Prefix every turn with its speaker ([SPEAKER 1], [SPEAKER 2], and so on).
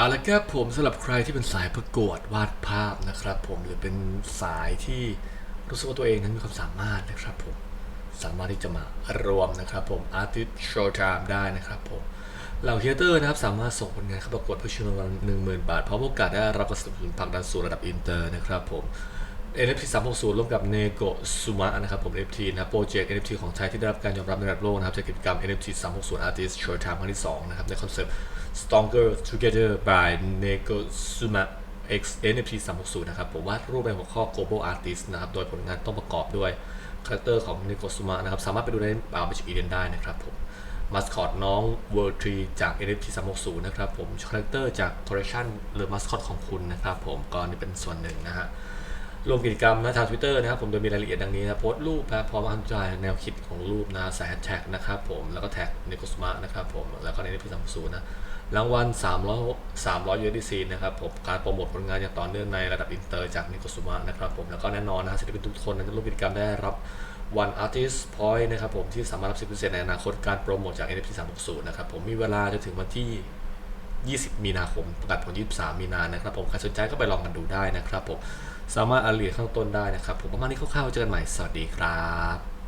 [SPEAKER 1] เอาละครับผมสำหรับใครที่เป็นสายประกวดวาดภาพนะครับ ผมหรือเป็นสายที่รู้สึกว่าตัวเองนั้นมีความสามารถนะครับผมสามารถที่จะมารวมนะครับผม Artist Showtime ได้นะครับผมเหล่าเทเตอร์นะครับสามารถส่งผลงานเข้าประกวดเพื่อชิงรางวัล10,000 บาทพร้อมโอกาสได้รับการสนับสนุนผลักดันสู่ระดับอินเตอร์นะครับผม NFT 360ร่วมกับ Nego Suma นะครับผม NFT นะครับโปรเจกต์ NFT ของไทยที่ได้รับการยอมรับในระดับโลกนะครับจากกิจกรรม NFT 360 Artist Showtime ครั้งที่ 2 นะครับ ในคอนเซปต์ Stronger Together by Nego Suma X NFT 360 นะครับ ผมวาดรูปในหัวข้อ Global Artist นะครับ โดยผลงานต้องประกอบด้วยคาแรคเตอร์ของ Nego Suma นะครับ สามารถไปดูในอ่า Magic Eden ได้นะครับผมมาสคอตน้อง World Tree จาก NFT 360 นะครับผมคาแรคเตอร์จากคอลเลคชันหรือมาสคอตของคุณนะครับผมก็นี่เป็นส่วนหนึ่งนะฮะ รวมกิจกรรมนะทาง Twitter นะครับผมโดยมีรายละเอียดดังนี้นะโพสต์รูปนะพร้อมอธิบายแนวคิดของรูปนะใส่แฮชแท็กนะครับผมแล้วก็แท็กในกสมานะครับผมแล้วก็ในนิพิสัมสูนะรางวัล 300 300 USDC นะครับผมการโปรโมทผลงานอย่างต่อเนื่องในระดับอินเตอร์จากนิโกสุมานะครับผมแล้วก็แน่นอนนะศิลปินทุกคนนะร่วมกิจกรรมได้รับ One Artist Point นะครับผมที่สามารถรับสิทธิพิเศษในอนาคตการโปรโมทจาก NFT 360 นะครับผมมีเวลาจนถึงวันที่ 20 มีนาคม ประกาศผล 23 มีนานะครับผมใครสนใจก็ไปลองกันดูได้นะครับผม สามารถอ่านรายลเอียข้างต้นได้นะครับ ผมประมาณนี้คร่าวๆเจอกันใหม่ สวัสดีครับ